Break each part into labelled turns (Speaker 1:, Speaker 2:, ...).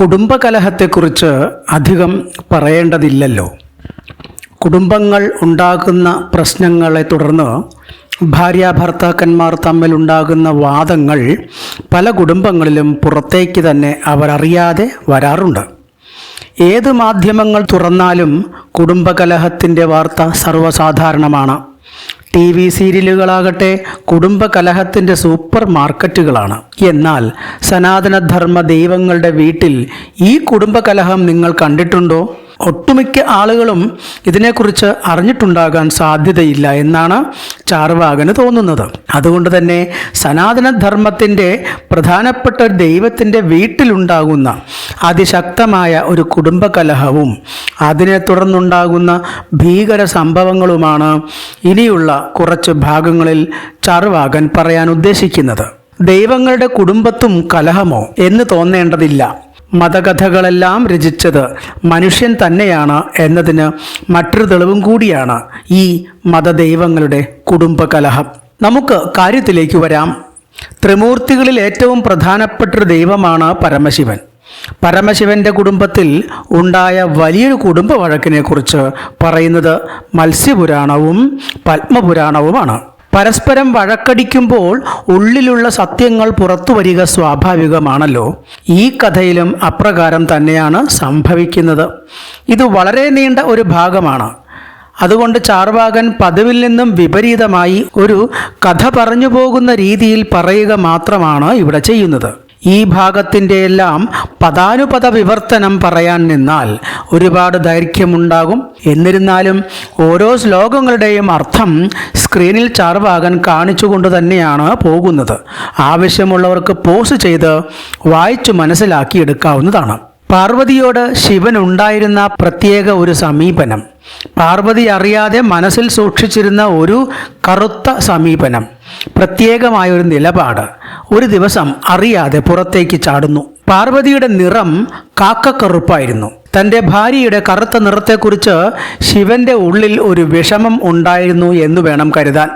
Speaker 1: കുടുംബകലഹത്തെക്കുറിച്ച് അധികം പറയേണ്ടതില്ലല്ലോ. കുടുംബങ്ങൾ ഉണ്ടാകുന്ന പ്രശ്നങ്ങളെ തുടർന്ന് ഭാര്യ ഭർത്താക്കന്മാർ തമ്മിലുണ്ടാകുന്ന വാദങ്ങൾ പല കുടുംബങ്ങളിലും പുറത്തേക്ക് തന്നെ അവരറിയാതെ വരാറുണ്ട്. ഏത് മാധ്യമങ്ങൾ തുറന്നാലും കുടുംബകലഹത്തിന്റെ വാർത്ത സർവസാധാരണമാണ്. ടി വി സീരിയലുകളാകട്ടെ കുടുംബ കലഹത്തിന്റെ സൂപ്പർ മാർക്കറ്റുകളാണ്. എന്നാൽ സനാതനധർമ്മ ദൈവങ്ങളുടെ വീട്ടിൽ ഈ കുടുംബകലഹം നിങ്ങൾ കണ്ടിട്ടുണ്ടോ? ഒട്ടുമിക്ക ആളുകളും ഇതിനെക്കുറിച്ച് അറിഞ്ഞിട്ടുണ്ടാകാൻ സാധ്യതയില്ല എന്നാണ് ചാർവാകന് തോന്നുന്നത്. അതുകൊണ്ട് തന്നെ സനാതനധർമ്മത്തിന്റെ പ്രധാനപ്പെട്ട ദൈവത്തിന്റെ വീട്ടിലുണ്ടാകുന്ന അതിശക്തമായ ഒരു കുടുംബകലഹവും അതിനെ തുടർന്നുണ്ടാകുന്ന ഭീകര സംഭവങ്ങളുമാണ് ഇനിയുള്ള കുറച്ച് ഭാഗങ്ങളിൽ ചാർവാകൻ പറയാൻ ഉദ്ദേശിക്കുന്നത്. ദൈവങ്ങളുടെ കുടുംബത്തും കലഹമോ എന്ന് തോന്നേണ്ടതില്ല. മതകഥകളെല്ലാം രചിച്ചത് മനുഷ്യൻ തന്നെയാണ് എന്നതിന് മറ്റൊരു തെളിവും കൂടിയാണ് ഈ മതദൈവങ്ങളുടെ കുടുംബകലഹം. നമുക്ക് കാര്യത്തിലേക്ക് വരാം. ത്രിമൂർത്തികളിൽ ഏറ്റവും പ്രധാനപ്പെട്ടൊരു ദൈവമാണ് പരമശിവൻ. പരമശിവന്റെ കുടുംബത്തിൽ ഉണ്ടായ വലിയൊരു കുടുംബ വഴക്കിനെ കുറിച്ച് പറയുന്നത് മത്സ്യപുരാണവും പത്മപുരാണവുമാണ്. പരസ്പരം വഴക്കടിക്കുമ്പോൾ ഉള്ളിലുള്ള സത്യങ്ങൾ പുറത്തു വരിക സ്വാഭാവികമാണല്ലോ. ഈ കഥയിലും അപ്രകാരം തന്നെയാണ് സംഭവിക്കുന്നത്. ഇത് വളരെ നീണ്ട ഒരു ഭാഗമാണ്. അതുകൊണ്ട് ചാർവാകൻ പതിവിൽ നിന്നും വിപരീതമായി ഒരു കഥ പറഞ്ഞു പോകുന്ന രീതിയിൽ പറയുക മാത്രമാണ് ഇവിടെ ചെയ്യുന്നത്. ഈ ഭാഗത്തിന്റെ എല്ലാം പദാനുപത വിവർത്തനം പറയാൻ നിന്നാൽ ഒരുപാട് ദൈർഘ്യമുണ്ടാകും. എന്നിരുന്നാലും ഓരോ ശ്ലോകങ്ങളുടെയും അർത്ഥം സ്ക്രീനിൽ ചാർവാകൻ കാണിച്ചുകൊണ്ട് തന്നെയാണ് പോകുന്നത്. ആവശ്യമുള്ളവർക്ക് പോസ് ചെയ്ത് വായിച്ചു മനസ്സിലാക്കി എടുക്കാവുന്നതാണ് പാർവതിയോട് ശിവൻ ഉണ്ടായിരുന്ന പ്രത്യേക ഒരു സമീപനം. പാർവതി അറിയാതെ മനസ്സിൽ സൂക്ഷിച്ചിരുന്ന ഒരു കറുത്ത സമീപനം. പ്രത്യേകമായ ഒരു നിലപാട്. ഒരു ദിവസം അറിയാതെ പുറത്തേക്ക് ചാടുന്നു. പാർവതിയുടെ നിറം കാക്കക്കറുപ്പായിരുന്നു. തന്റെ ഭാര്യയുടെ കറുത്ത നിറത്തെക്കുറിച്ച് ശിവന്റെ ഉള്ളിൽ ഒരു വിഷമം ഉണ്ടായിരുന്നു എന്ന് വേണം കരുതാൻ.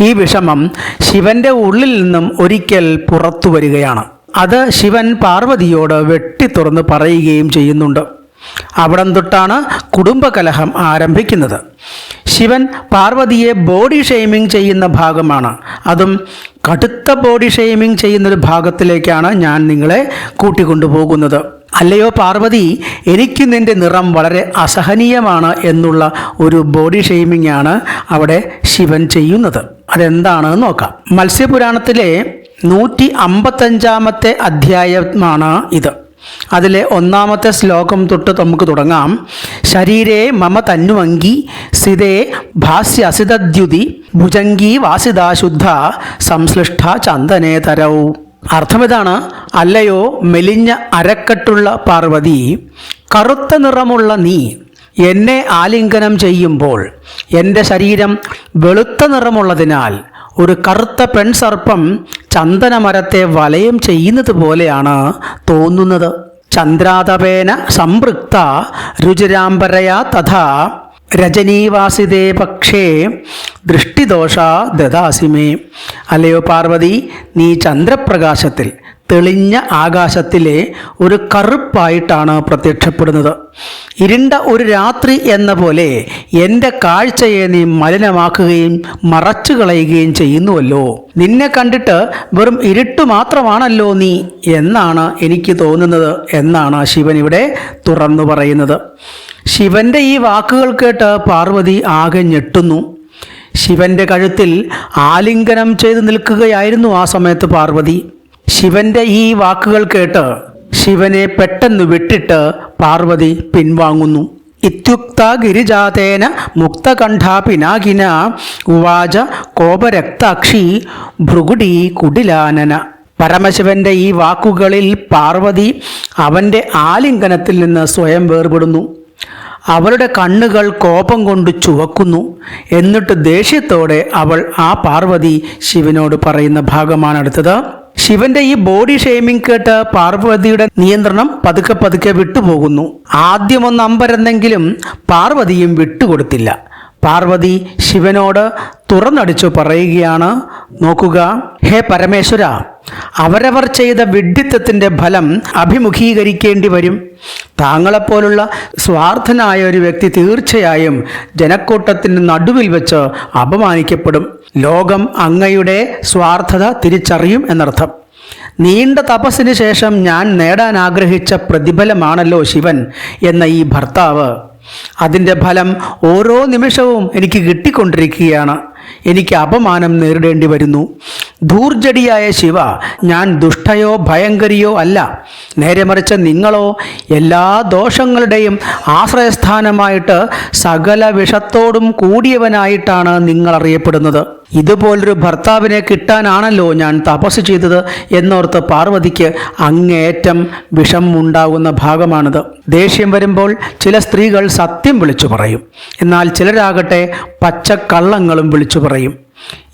Speaker 1: ഈ വിഷമം ശിവന്റെ ഉള്ളിൽ നിന്നും ഒരിക്കൽ പുറത്തു വരികയാണ്. അത് ശിവൻ പാർവതിയോട് വെട്ടിത്തുറന്ന് പറയുകയും ചെയ്യുന്നുണ്ട്. അവിടം തൊട്ടാണ് കുടുംബകലഹം ആരംഭിക്കുന്നത്. ശിവൻ പാർവതിയെ ബോഡി ഷെയ്മിങ് ചെയ്യുന്ന ഭാഗമാണ്. അതും കടുത്ത ബോഡി ഷെയ്മിങ് ചെയ്യുന്നൊരു ഭാഗത്തിലേക്കാണ് ഞാൻ നിങ്ങളെ കൂട്ടിക്കൊണ്ടുപോകുന്നത്. അല്ലയോ പാർവതി എനിക്ക് നിന്റെ നിറം വളരെ അസഹനീയമാണ് എന്നുള്ള ഒരു ബോഡി ഷെയ്മിംഗ് ആണ് അവിടെ ശിവൻ ചെയ്യുന്നത്. അതെന്താണെന്ന് നോക്കാം. മത്സ്യപുരാണത്തിലെ നൂറ്റി അമ്പത്തഞ്ചാമത്തെ അധ്യായമാണ് ഇത്. അതിലെ ഒന്നാമത്തെ ശ്ലോകം തൊട്ട് നമുക്ക് തുടങ്ങാം. ശരീരേ മമ തന്നുവങ്കി സിതേ ഭാസ്യസിതദ്യുതി ഭുജങ്കി വാസിതാശുദ്ധ സംശ്ലിഷ്ട ചന്ദനേതരൗ അർത്ഥമിതാണ് അല്ലയോ മെലിഞ്ഞ അരക്കെട്ടുള്ള പാർവതി കറുത്ത നിറമുള്ള നീ എന്നെ ആലിംഗനം ചെയ്യുമ്പോൾ എന്റെ ശരീരം വെളുത്ത നിറമുള്ളതിനാൽ ഒരു കറുത്ത പെൺസർപ്പം ചന്ദനമരത്തെ വലയം ചെയ്യുന്നത് പോലെയാണ് തോന്നുന്നത്. ചന്ദ്രാതപേന സംപൃക്ത രുചിരാംബരയാ തഥാ രജനീവാസിതേ പക്ഷേ ദൃഷ്ടിദോഷ ദദാസിമേ. അല്ലയോ പാർവതി നീ ചന്ദ്രപ്രകാശത്തിൽ തെളിഞ്ഞ ആകാശത്തിലെ ഒരു കറുപ്പായിട്ടാണ് പ്രത്യക്ഷപ്പെടുന്നത്. ഇരുണ്ട ഒരു രാത്രി എന്ന പോലെ എന്റെ കാഴ്ചയെ നീ മലിനമാക്കുകയും മറച്ചു കളയുകയും ചെയ്യുന്നുവല്ലോ. നിന്നെ കണ്ടിട്ട് വെറും ഇരുട്ട് മാത്രമാണല്ലോ നീ എന്നാണ് എനിക്ക് തോന്നുന്നത് എന്നാണ് ശിവൻ ഇവിടെ തുറന്നു പറയുന്നത്. ശിവന്റെ ഈ വാക്കുകൾ കേട്ട് പാർവതി ആകെ ഞെട്ടുന്നു. ശിവന്റെ കഴുത്തിൽ ആലിംഗനം ചെയ്ത് നിൽക്കുകയായിരുന്നു ആ സമയത്ത് പാർവതി. ശിവന്റെ ഈ വാക്കുകൾ കേട്ട് ശിവനെ പെട്ടെന്ന് വിട്ടിട്ട് പാർവതി പിൻവാങ്ങുന്നു. ഇത്യുക്ത ഗിരിജാതേന മുക്തകണ്ഠാപിനാകിന ഉവാച കോപരക്താക്ഷി ഭൃഗുടി കുടിലാനന. പരമശിവന്റെ ഈ വാക്കുകളിൽ പാർവതി അവന്റെ ആലിംഗനത്തിൽ നിന്ന് സ്വയം വേർപെടുന്നു. അവളുടെ കണ്ണുകൾ കോപം കൊണ്ട് ചുവക്കുന്നു. എന്നിട്ട് ദേഷ്യത്തോടെ അവൾ ആ പാർവതി ശിവനോട് പറയുന്ന ഭാഗമാണ് അടുത്തത്. ശിവന്റെ ഈ ബോഡി ഷെയ്മിങ് കേട്ട് പാർവതിയുടെ നിയന്ത്രണം പതുക്കെ പതുക്കെ വിട്ടുപോകുന്നു. ആദ്യം ഒന്ന് അമ്പരന്നെങ്കിലും പാർവതിയും വിട്ടുകൊടുത്തില്ല. പാർവതി ശിവനോട് തുറന്നടിച്ചു പറയുകയാണ്. നോക്കുക. ഹേ പരമേശ്വര അവരവർ ചെയ്ത വിഡ്ഢിത്തത്തിന്റെ ഫലം അഭിമുഖീകരിക്കേണ്ടി വരും. താങ്കളെപ്പോലുള്ള സ്വാർത്ഥനായ ഒരു വ്യക്തി തീർച്ചയായും ജനക്കൂട്ടത്തിന്റെ നടുവിൽ വെച്ച് അപമാനിക്കപ്പെടും. ലോകം അങ്ങയുടെ സ്വാർത്ഥത തിരിച്ചറിയും എന്നർത്ഥം. നീണ്ട തപസ്സിന് ശേഷം ഞാൻ നേടാൻ ആഗ്രഹിച്ച പ്രതിഫലമാണല്ലോ ശിവൻ എന്ന ഈ ഭർത്താവ്. അതിന്റെ ഫലം ഓരോ നിമിഷവും എനിക്ക് കിട്ടിക്കൊണ്ടിരിക്കുകയാണ്. എനിക്ക് അപമാനം നേരിടേണ്ടി വരുന്നു. ധൂർജടിയായ ശിവ ഞാൻ ദുഷ്ടയോ ഭയങ്കരിയോ അല്ല. നേരെ മറിച്ച് നിങ്ങളോ എല്ലാ ദോഷങ്ങളുടെയും ആശ്രയസ്ഥാനമായിട്ട് സകല വിഷത്തോടും കൂടിയവനായിട്ടാണ് നിങ്ങൾ അറിയപ്പെടുന്നത് ഇതുപോലൊരു ഭർത്താവിനെ കിട്ടാനാണല്ലോ ഞാൻ തപസ് ചെയ്തത് എന്നോർത്ത് പാർവതിക്ക് അങ്ങേയറ്റം വിഷം ഉണ്ടാകുന്ന ഭാഗമാണിത്. ദേഷ്യം വരുമ്പോൾ ചില സ്ത്രീകൾ സത്യം വിളിച്ചു പറയും. എന്നാൽ ചിലരാകട്ടെ പച്ചക്കള്ളങ്ങളും വിളിച്ചു പറയും.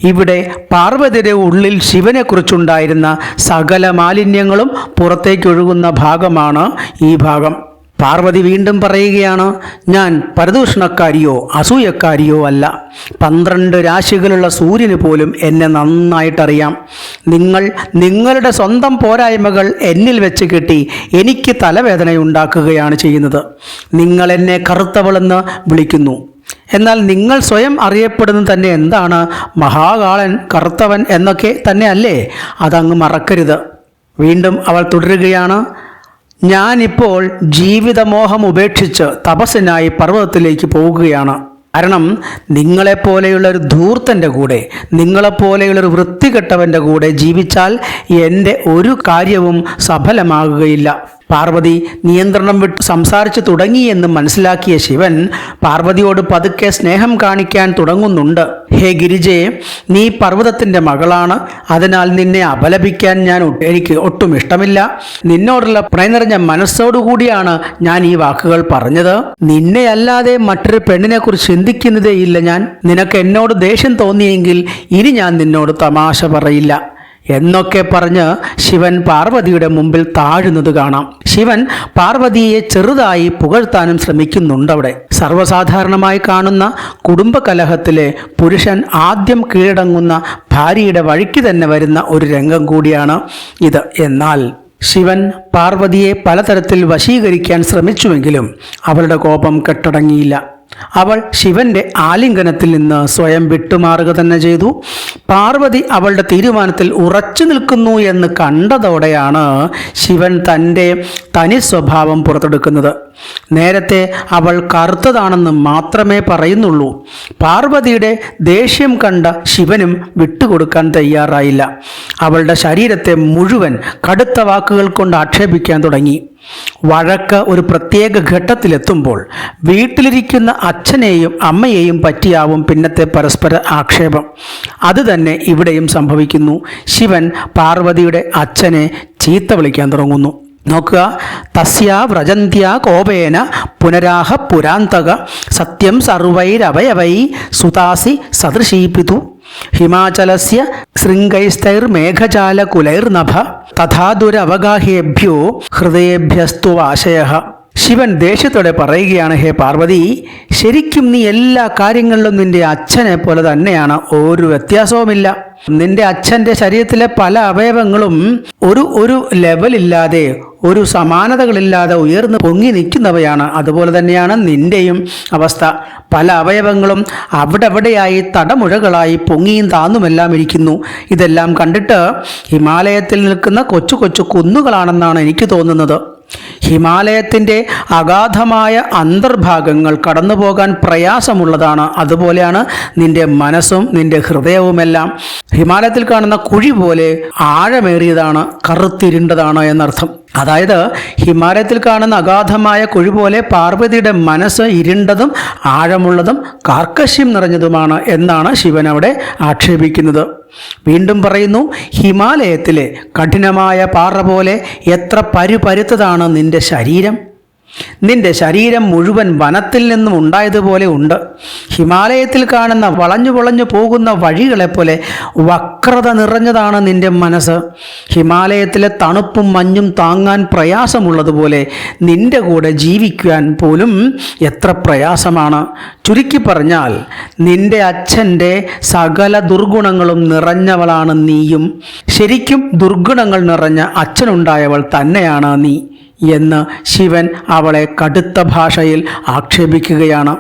Speaker 1: ഇവിടെ പാർവതിയുടെ ഉള്ളിൽ ശിവനെക്കുറിച്ചുണ്ടായിരുന്ന സകല മാലിന്യങ്ങളും പുറത്തേക്കൊഴുകുന്ന ഭാഗമാണ് ഈ ഭാഗം. പാർവതി വീണ്ടും പറയുകയാണ് ഞാൻ പരദൂഷണക്കാരിയോ അസൂയക്കാരിയോ അല്ല. പന്ത്രണ്ട് രാശികളുള്ള സൂര്യന് പോലും എന്നെ നന്നായിട്ടറിയാം. നിങ്ങൾ നിങ്ങളുടെ സ്വന്തം പോരായ്മകൾ എന്നിൽ വെച്ച് കെട്ടി എനിക്ക് തലവേദനയുണ്ടാക്കുകയാണ് ചെയ്യുന്നത്. നിങ്ങൾ എന്നെ കറുത്തവളെന്ന് വിളിക്കുന്നു. എന്നാൽ നിങ്ങൾ സ്വയം അറിയപ്പെടുന്നത് തന്നെ എന്താണ്? മഹാകാളൻ കറുത്തവൻ എന്നൊക്കെ തന്നെ അല്ലേ? അതങ്ങ് മറക്കരുത്. വീണ്ടും അവൾ തുടരുകയാണ് ഞാനിപ്പോൾ ജീവിതമോഹം ഉപേക്ഷിച്ച് തപസ്സിനായി പർവതത്തിലേക്ക് പോവുകയാണ് കാരണം നിങ്ങളെപ്പോലെയുള്ള ഒരു ധൂർത്തന്റെ കൂടെ നിങ്ങളെപ്പോലെയുള്ള ഒരു വൃത്തികെട്ടവന്റെ കൂടെ ജീവിച്ചാൽ എന്റെ ഒരു കാര്യവും സഫലമാകുകയില്ല. പാർവതി നിയന്ത്രണം വിട്ട് സംസാരിച്ചു തുടങ്ങി എന്ന് മനസ്സിലാക്കിയ ശിവൻ പാർവതിയോട് പതുക്കെ സ്നേഹം കാണിക്കാൻ തുടങ്ങുന്നുണ്ട്. ഹേ ഗിരിജയെ നീ പർവതത്തിന്റെ മകളാണ്. അതിനാൽ നിന്നെ അപലപിക്കാൻ ഞാൻ എനിക്ക് ഒട്ടും ഇഷ്ടമില്ല. നിന്നോടുള്ള പ്രണയനിറഞ്ഞ മനസ്സോടുകൂടിയാണ് ഞാൻ ഈ വാക്കുകൾ പറഞ്ഞത്. നിന്നെ അല്ലാതെ മറ്റൊരു പെണ്ണിനെ കുറിച്ച് ചിന്തിക്കുന്നതേ ഇല്ല ഞാൻ. നിനക്ക് എന്നോട് ദേഷ്യം തോന്നിയെങ്കിൽ ഇനി ഞാൻ നിന്നോട് തമാശ പറയില്ല. എന്നൊക്കെ പറഞ്ഞ് ശിവൻ പാർവതിയുടെ മുമ്പിൽ താഴുന്നത് കാണാം. ശിവൻ പാർവതിയെ ചെറുതായി പുകഴ്ത്താനും ശ്രമിക്കുന്നുണ്ടവിടെ സർവസാധാരണമായി കാണുന്ന കുടുംബകലഹത്തിലെ പുരുഷൻ ആദ്യം കീഴടങ്ങുന്ന ഭാര്യയുടെ വഴിക്ക് തന്നെ വരുന്ന ഒരു രംഗം കൂടിയാണ് ഇത്. എന്നാൽ ശിവൻ പാർവതിയെ പലതരത്തിൽ വശീകരിക്കാൻ ശ്രമിച്ചുവെങ്കിലും അവളുടെ കോപം കെട്ടടങ്ങിയില്ല. അവൾ ശിവന്റെ ആലിംഗനത്തിൽ നിന്ന് സ്വയം വിട്ടുമാറുക തന്നെ ചെയ്തു. പാർവതി അവളുടെ തീരുമാനത്തിൽ ഉറച്ചു നിൽക്കുന്നു എന്ന് കണ്ടതോടെയാണ് ശിവൻ തന്റെ തനി സ്വഭാവം പുറത്തെടുക്കുന്നത്. നേരത്തെ അവൾ കറുത്തതാണെന്ന് മാത്രമേ പറയുന്നുള്ളൂ. പാർവതിയുടെ ദേഷ്യം കണ്ട ശിവനും വിട്ടുകൊടുക്കാൻ തയ്യാറായില്ല. അവളുടെ ശരീരത്തെ മുഴുവൻ കടുത്ത വാക്കുകൾ കൊണ്ട് ആക്ഷേപിക്കാൻ തുടങ്ങി. വഴക്ക് ഒരു പ്രത്യേക ഘട്ടത്തിലെത്തുമ്പോൾ വീട്ടിലിരിക്കുന്ന അച്ഛനെയും അമ്മയെയും പറ്റിയാവും പിന്നത്തെ പരസ്പര ആക്ഷേപം. അതുതന്നെ ഇവിടെയും സംഭവിക്കുന്നു. ശിവൻ പാർവതിയുടെ അച്ഛനെ ചീത്ത വിളിക്കാൻ തുടങ്ങുന്നു. നോക്കുക. തസ്യ വ്രജന്ത്യ കോപേന പുനരാഹ പുരാന്തക. സത്യം സർവൈരവയവൈ. സുതാസി സദൃശീപിതു. ഹിമാചലസ്യ ശൃംഗൈസ്തൈർമേഘജാലകുലൈർനഭ തഥാ ദുരവഗാഹ്യേഭ്യോ ഹൃദയേഭ്യസ്തു ആശയ ശിവൻ ദേഷ്യത്തോടെ പറയുകയാണ് ഹേ പാർവതി ശരിക്കും നീ എല്ലാ കാര്യങ്ങളിലും നിന്റെ അച്ഛനെ പോലെ തന്നെയാണ്. ഒരു വ്യത്യാസവുമില്ല. നിന്റെ അച്ഛന്റെ ശരീരത്തിലെ പല അവയവങ്ങളും ഒരു ഒരു ലെവലില്ലാതെ ഒരു സമാനതകളില്ലാതെ ഉയർന്നു പൊങ്ങി നിൽക്കുന്നവയാണ് അതുപോലെ തന്നെയാണ് നിന്റെയും അവസ്ഥ. പല അവയവങ്ങളും അവിടെവിടെയായി തടമുഴകളായി പൊങ്ങിയും താന്നുമെല്ലാം ഇരിക്കുന്നു. ഇതെല്ലാം കണ്ടിട്ട് ഹിമാലയത്തിൽ നിൽക്കുന്ന കൊച്ചു കൊച്ചു കുന്നുകളാണെന്നാണ് എനിക്ക് തോന്നുന്നത്. ഹിമാലയത്തിന്റെ അഗാധമായ അന്തർഭാഗങ്ങൾ കടന്നു പോകാൻ പ്രയാസമുള്ളതാണ്. അതുപോലെയാണ് നിന്റെ മനസ്സും നിന്റെ ഹൃദയവുമെല്ലാം. ഹിമാലയത്തിൽ കാണുന്ന കുഴി പോലെ ആഴമേറിയതാണ് കറുത്തിരുണ്ടതാണ് എന്നർത്ഥം. അതായത് ഹിമാലയത്തിൽ കാണുന്ന അഗാധമായ കുഴി പോലെ പാർവതിയുടെ മനസ്സ് ഇരുണ്ടതും ആഴമുള്ളതും കാർക്കശ്യം നിറഞ്ഞതുമാണ് എന്നാണ് ശിവൻ അവിടെ ആക്ഷേപിക്കുന്നത്. വീണ്ടും പറയുന്നു ഹിമാലയത്തിലെ കഠിനമായ പാറ പോലെ എത്ര പരുപരുത്തതാണ് നിന്റെ ശരീരം. നിന്റെ ശരീരം മുഴുവൻ വനത്തിൽ നിന്നും ഉണ്ടായതുപോലെ ഉണ്ട്. ഹിമാലയത്തിൽ കാണുന്ന വളഞ്ഞു വളഞ്ഞു പോകുന്ന വഴികളെപ്പോലെ വക്രത നിറഞ്ഞതാണ് നിന്റെ മനസ്സ്. ഹിമാലയത്തിലെ തണുപ്പും മഞ്ഞും താങ്ങാൻ പ്രയാസമുള്ളതുപോലെ നിന്റെ കൂടെ ജീവിക്കാൻ പോലും എത്ര പ്രയാസമാണ്. ചുരുക്കി പറഞ്ഞാൽ നിന്റെ അച്ഛന്റെ സകല ദുർഗുണങ്ങളും നിറഞ്ഞവളാണ് നീയും. ശരിക്കും ദുർഗുണങ്ങൾ നിറഞ്ഞ അച്ഛനുണ്ടായവൾ തന്നെയാണ് നീ. എന്ന് ശിവൻ അവളെ കടുത്ത ഭാഷയിൽ ആക്ഷേപിക്കുകയാണ്.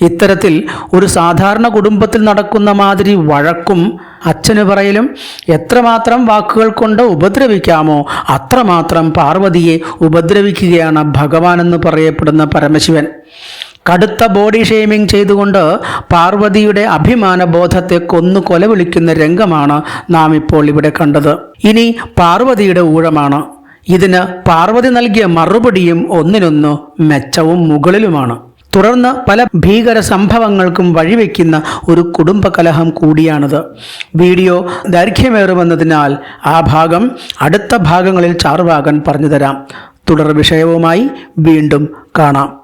Speaker 1: ഇത്തരത്തിൽ ഒരു സാധാരണ കുടുംബത്തിൽ നടക്കുന്ന മാതിരി വഴക്കും അച്ഛന് പറയലും എത്രമാത്രം വാക്കുകൾ കൊണ്ട് ഉപദ്രവിക്കാമോ അത്രമാത്രം പാർവതിയെ ഉപദ്രവിക്കുകയാണ് ഭഗവാൻ എന്ന് പറയപ്പെടുന്ന പരമശിവൻ. കടുത്ത ബോഡി ഷെയ്മിങ് ചെയ്തുകൊണ്ട് പാർവതിയുടെ അഭിമാന ബോധത്തെ കൊന്നു കൊലവിളിക്കുന്ന രംഗമാണ് നാം ഇപ്പോൾ ഇവിടെ കണ്ടത്. ഇനി പാർവതിയുടെ ഊഴമാണ്. ഇതിന് പാർവതി നൽകിയ മറുപടിയും ഒന്നിനൊന്ന് മെച്ചവും മുകളിലുമാണ്. തുടർന്ന് പല ഭീകര സംഭവങ്ങൾക്കും വഴിവെക്കുന്ന ഒരു കുടുംബകലഹം കൂടിയാണിത്. വീഡിയോ ദൈർഘ്യമേറുമെന്നതിനാൽ ആ ഭാഗം അടുത്ത ഭാഗങ്ങളിൽ ചാർവാകൻ പറഞ്ഞു തരാം. തുടർ വിഷയവുമായി വീണ്ടും കാണാം.